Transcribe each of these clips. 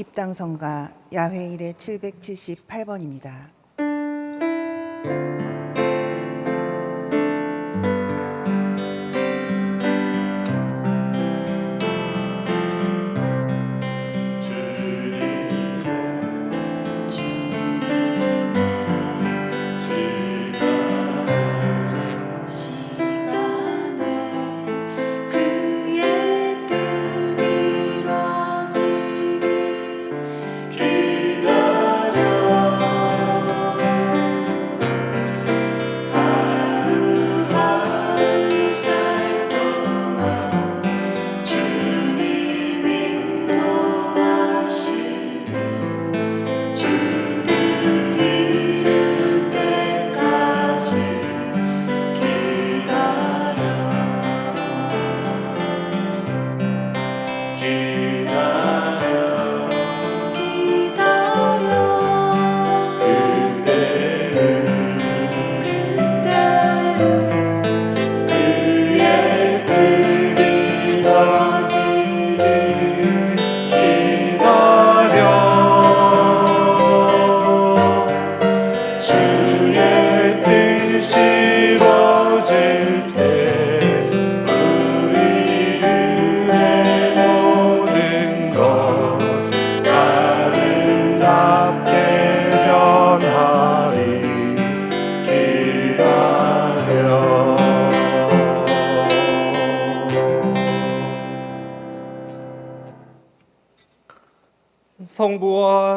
입당성가 야훼 일의 778번입니다.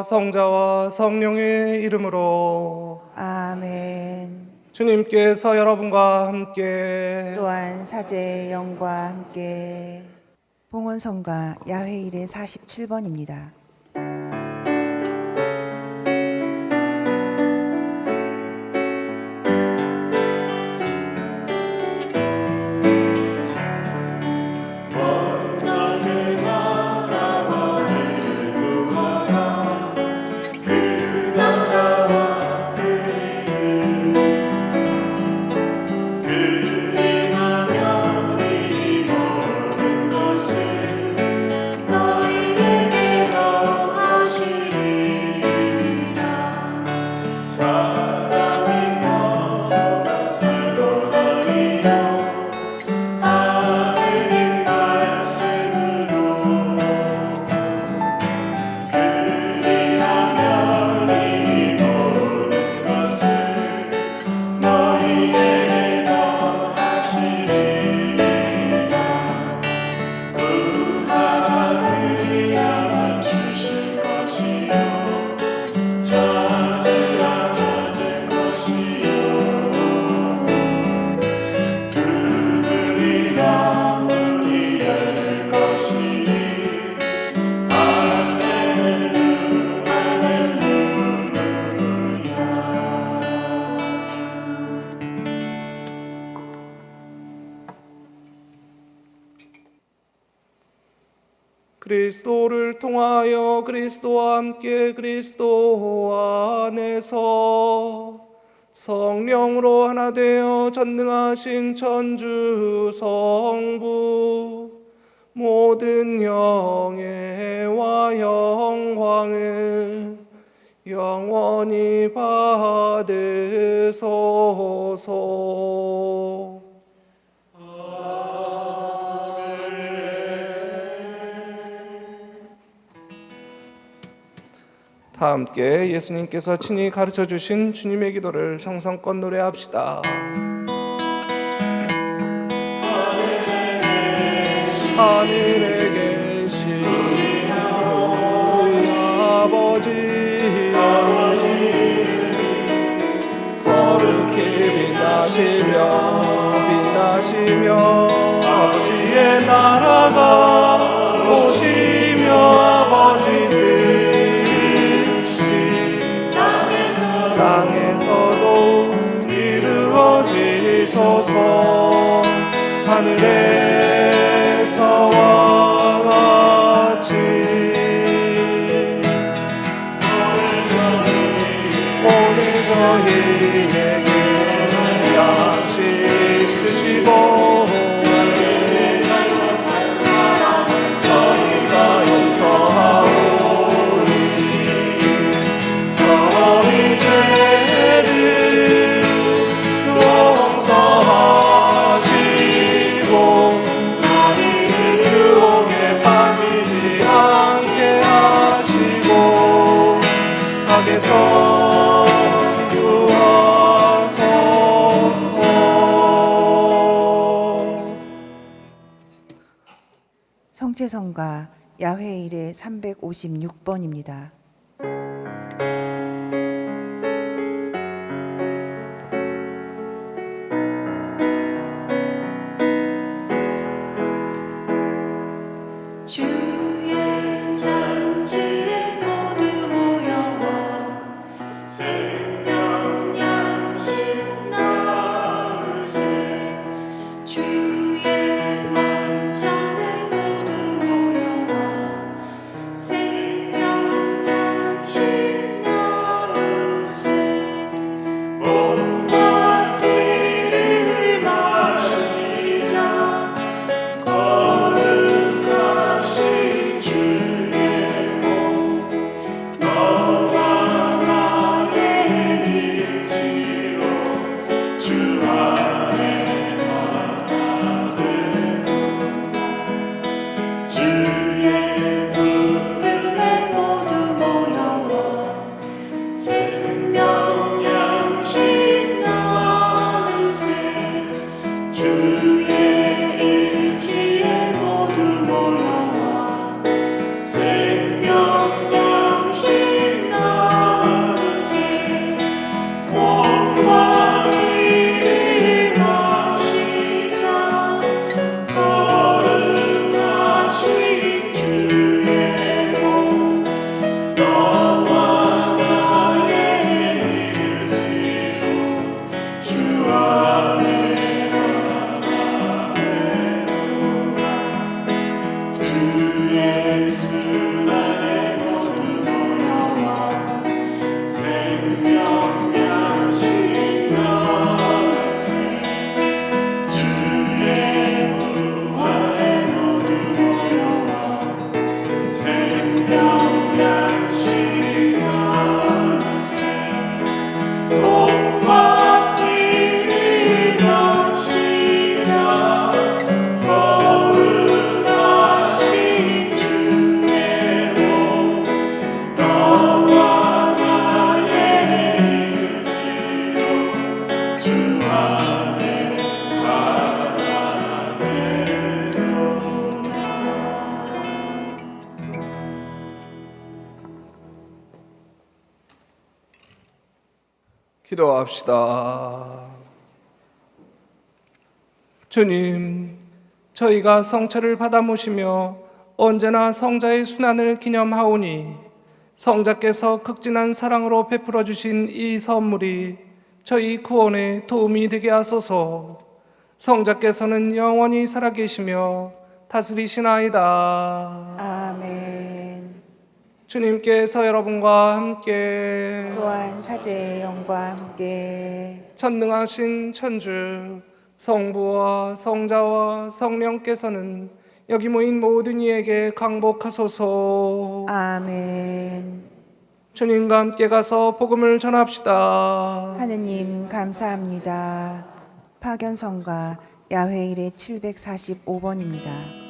성자와 성령의 이름으로 아멘. 주님께서 여러분과 함께 또한 사제의 영과 함께 봉헌성가 야훼 일의 47번입니다. 그리스도를 통하여 그리스도와 함께 그리스도 안에서 성령으로 하나 되어 전능하신 천주 성부 모든 영예와 영광을 영원히 받으소서. 다 함께 예수님께서 친히 가르쳐 주신 주님의 기도를 정성껏 노래합시다. 하늘에 계신 우리 아버지 거룩히 빛나시며 빛나시며 하늘에서와 같이 오늘 저희에게 양식 주시고 성채성가 야훼 일의 356번입니다. 기도합시다. 주님, 저희가 성처를 받아 모시며 언제나 성자의 순환을 기념하오니 성자께서 극진한 사랑으로 베풀어 주신 이 선물이 저희 구원에 도움이 되게 하소서. 성자께서는 영원히 살아계시며 다스리시나이다. 아멘. 주님께서 여러분과 함께 또한 사제의 영과 함께 전능하신 천주 성부와 성자와 성령께서는 여기 모인 모든 이에게 강복하소서. 아멘. 주님과 함께 가서 복음을 전합시다. 하느님 감사합니다. 파견성가 야훼 일의 745번입니다.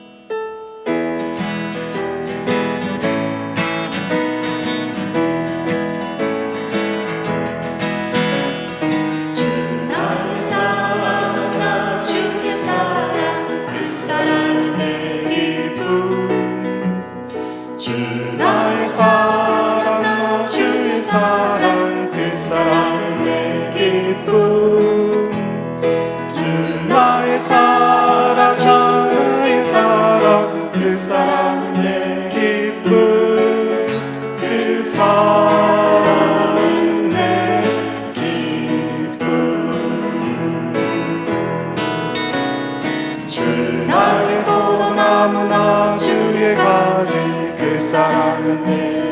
포도나무 나 주의 가지 그 사랑은 내